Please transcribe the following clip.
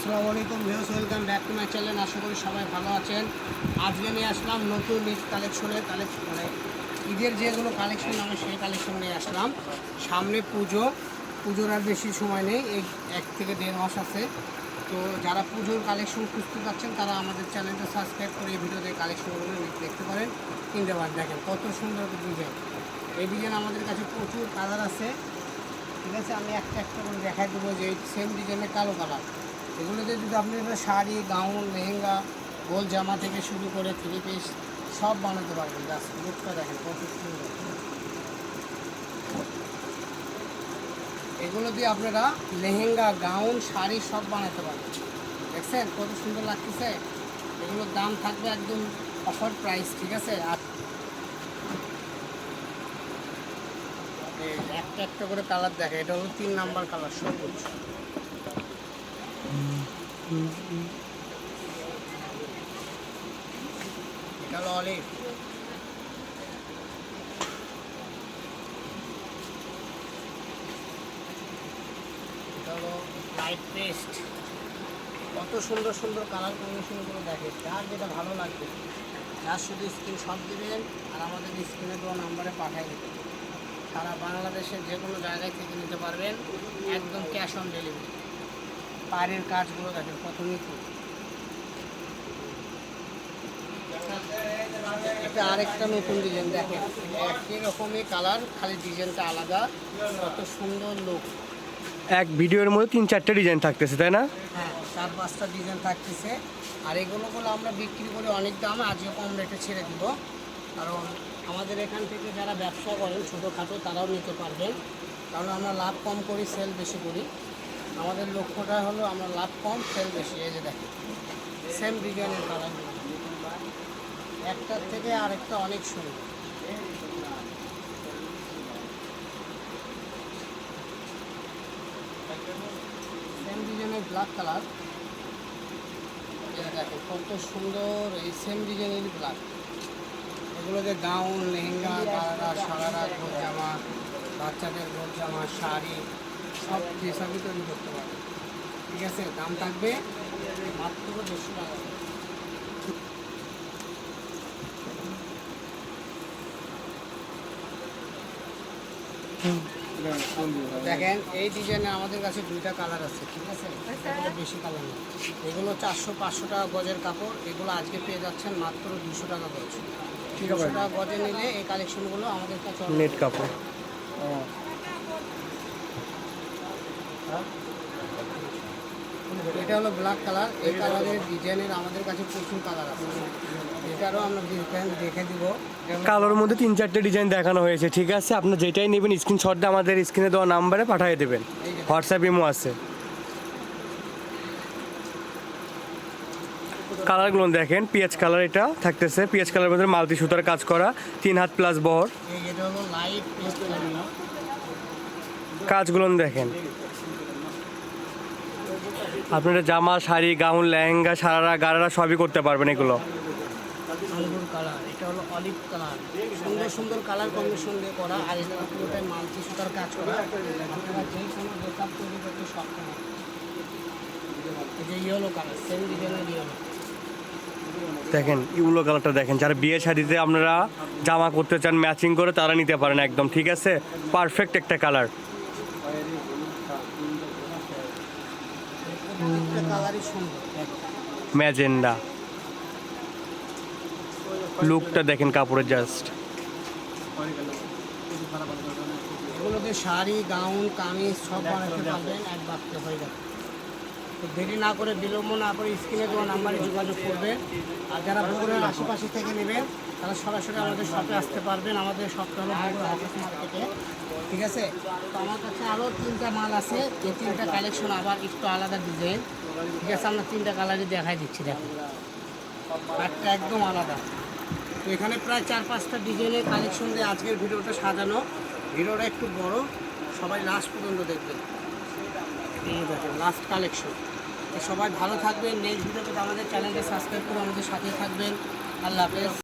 আসসালামু আলাইকুম views welcome back to my channel. আশা করি সবাই ভালো আছেন। আজকে নিয়ে আসলাম নতুন ঈদ কালেকশনের কালেকশন মানে ঈদের যেগুলো কালেকশন আমি সেই কালেকশন নিয়ে আসলাম। সামনে পুজো। পুজোর আর বেশি সময় নেই, এই এক থেকে দেড় মাস আছে। তো যারা পুজোর কালেকশন খুঁজতে পারছেন তারা আমাদের চ্যানেলটা সাবস্ক্রাইব করে এই ভিডিওতে কালেকশনগুলো দেখতে পারেন। কিনতে পারেন দেখেন কত সুন্দর ডিজাইন এই ডিজাইন আমাদের কাছে প্রচুর কালার আছে। ঠিক আছে, আমি একটা একটা করে দেখাই দেবো যে সেম ডিজাইনের কালো কালার এগুলোতে যদি আপনি শাড়ি, গাউন, লেহেঙ্গা, গোল জামা থেকে শুরু করে থ্রি পিস সব বানাতে পারবেন। জাস্ট লুকটা দেখেন, কত সুন্দর। এগুলো দিয়ে আপনারা লেহেঙ্গা, গাউন, শাড়ি সব বানাতে পারবেন। দেখছেন? কত সুন্দর লাগতেছে। এগুলোর দাম থাকবে একদম অফার প্রাইস ঠিক আছে? আর একটা একটা করে কালার দেখে, এটা হলো তিন নাম্বার কালার সবুজ। এটা হলো লাইট পেস্ট কত সুন্দর সুন্দর কালার কম্বিনেশনগুলো দেখে। যার যেটা ভালো লাগবে। যার শুধু স্ক্রিনশট দিবেন আর আমাদের স্ক্রিনে দেওয়া নাম্বারে পাঠিয়ে দেবেন। সারা বাংলাদেশের যে কোনো জায়গায় থেকে নিতে পারবেন। একদম ক্যাশ অন ডেলিভারি পায়ের কাজগুলো দেখেন কত নিখুঁত এটা আরেকটা নতুন ডিজাইন দেখেন একই রকমই কালার খালি ডিজাইনটা আলাদা কত সুন্দর লোক এক ভিডিওর মধ্যে তিন চারটে ডিজাইন থাকতেছে তাই না? হ্যাঁ চার পাঁচটা ডিজাইন থাকতেছে। আর এগুলোগুলো আমরা বিক্রি করি অনেক দাম আজকে কম রেটে ছেড়ে দিব। কারণ আমাদের এখান থেকে যারা ব্যবসা করেন ছোটোখাটো তারাও নিতে পারবেন। কারণ আমরা লাভ কম করি সেল বেশি করি। আমাদের লক্ষ্যটা হলো আমরা লাভ কম সেল বেশি। এই যে দেখেন সেম ডিজাইনের কালার একটার থেকে আরেকটা অনেক সুন্দর। সেম ডিজাইনের ব্ল্যাক কালার দেখো কত সুন্দর এই সেম ডিজাইনের ব্ল্যাক এগুলোতে গাউন লেহেঙ্গা গাড়া সারারা গোল জামা, বাচ্চাদের গোল জামা, শাড়ি। সব হিসাবে তৈরি করতে পারবে। ঠিক আছে? দাম থাকবে মাত্র দেড়শো টাকা। দেখেন এই ডিজাইনে আমাদের কাছে দুইটা কালার আছে ঠিক আছে? বেশি কালার নেই এগুলো চারশো পাঁচশো টাকা গজের কাপড়। এগুলো আজকে পেয়ে যাচ্ছেন মাত্র দুশো টাকা গজ। তিনশো টাকা গজে নিলে এই কালেকশনগুলো আমাদের কাছে নেট কাপড়। এটা হলো ব্ল্যাক কালার এই কালারের ডিজাইনের আমাদের কাছে প্রচুর কালার আছে। এটারও আমরা ডিজাইন দেখে দিব। কালোর মধ্যে তিন চারটে ডিজাইন দেখানো হয়েছে ঠিক আছে? আপনি যেটাই নেবেন স্ক্রিনশট দিয়ে আমাদের স্ক্রিনে দেওয়া নাম্বারে পাঠিয়ে দেবেন। হোয়াটসঅ্যাপ ইমো আছে। কালারগুলো দেখেন পিএচ কালার এটা থাকতেছে। পিএচ কালারের মধ্যে মাল্টি সুতার কাজ করা তিন হাত প্লাস বহর। কালার কাজগুলো দেখেন। আপনারা জামা শাড়ি গাউন লেহেঙ্গা সারারা গারারা সবই করতে পারবেন এগুলো। আঙ্গুর কালার এটা হলো অলিভ কালার। সুন্দর সুন্দর কালার কম্বিনেশন দিয়ে করা আর এটা পুরোটাই মাল্টি সুতার কাজ করা। আপনারা যেই কোনো মেকআপ তৈরি করতে সক্ষম যে ইয়েলো কালার সেম ডিজাইনের ইয়েলো দেখেন ইউলো কালারটা দেখেন যারা বিয়ে শাড়িতে আপনারা জামা করতে চান ম্যাচিং করে তারা নিতে পারেন একদম ঠিক আছে? পারফেক্ট একটা কালার। ম্যাজেন্ডা। লুকটা দেখেন কাপড়ের জাস্ট। শাড়ি গাউন কামিজ সব বানাতে পারবেন এক বাক্যে হয়ে যাবে। তো দেরি না করে বিলম্ব না করে স্ক্রিনে দেওয়া নাম্বারে যোগাযোগ করবেন আর যারা বগুড়ার আশেপাশে থেকে নেবেন তারা সরাসরি আমাদের শপে আসতে পারবেন। আমাদের শপটা হলো বগুড়া হাফিজ মার্কেটে। ঠিক আছে? তো আমার কাছে আরও তিনটা মাল আছে। এই তিনটা কালেকশন আবার একটু আলাদা ডিজাইন। ঠিক আছে? আমরা তিনটা কালারই দেখাই দিচ্ছি, দেখো। একটা একদম আলাদা। তো এখানে প্রায় চার পাঁচটা ডিজাইনের কালেকশন দিয়ে আজকের ভিডিওটা সাজানো। ভিডিওটা একটু বড়। সবাই লাস্ট পর্যন্ত দেখবেন দেখেন লাস্ট কালেকশন সবাই ভালো থাকবেন। নেক্সট ভিডিওতে আমাদের চ্যানেলটা সাবস্ক্রাইব করে আমাদের সাথে থাকবেন। আল্লাহ হাফেজ।